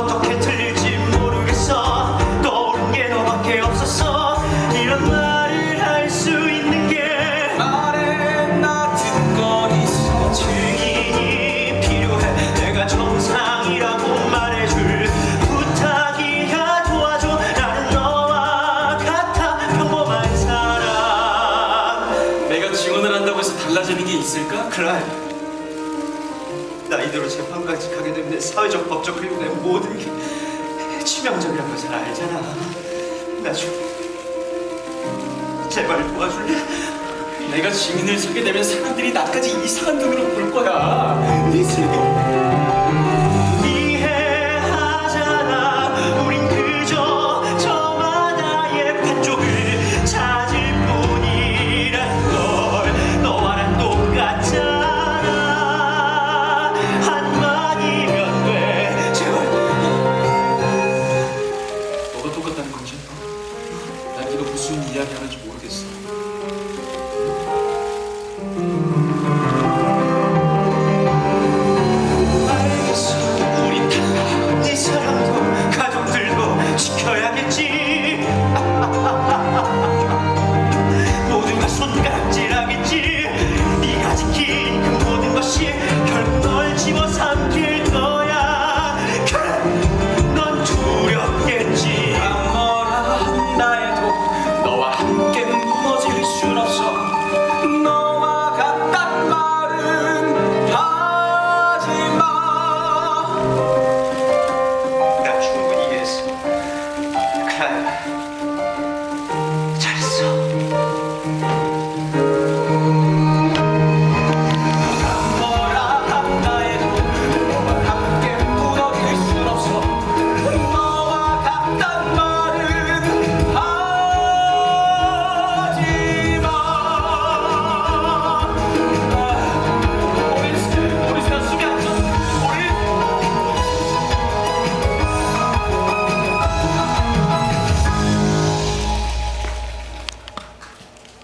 어떻게 틀릴지 모르겠어. 떠오른 게 너밖에 없었어. 이런 말을 할 수 있는 게 말에 나은 거리 증인이 필요해. 내가 정상이라고 말해줄 부탁이야. 도와줘. 나는 너와 같아. 평범한 사람. 내가 지원을 한다고 해서 달라지는 게 있을까? 그래. 나 이대로 재판까지 가게 되면 내 사회적 법적 그리고 내 모든 게 치명적이라는 걸잘 알잖아 나 좀 제발 도와줄래? 내가 증인을 서게 되면 사람들이 나까지 이상한 눈으로 볼 거야. 네 슬기 이야기하는지 모르겠어.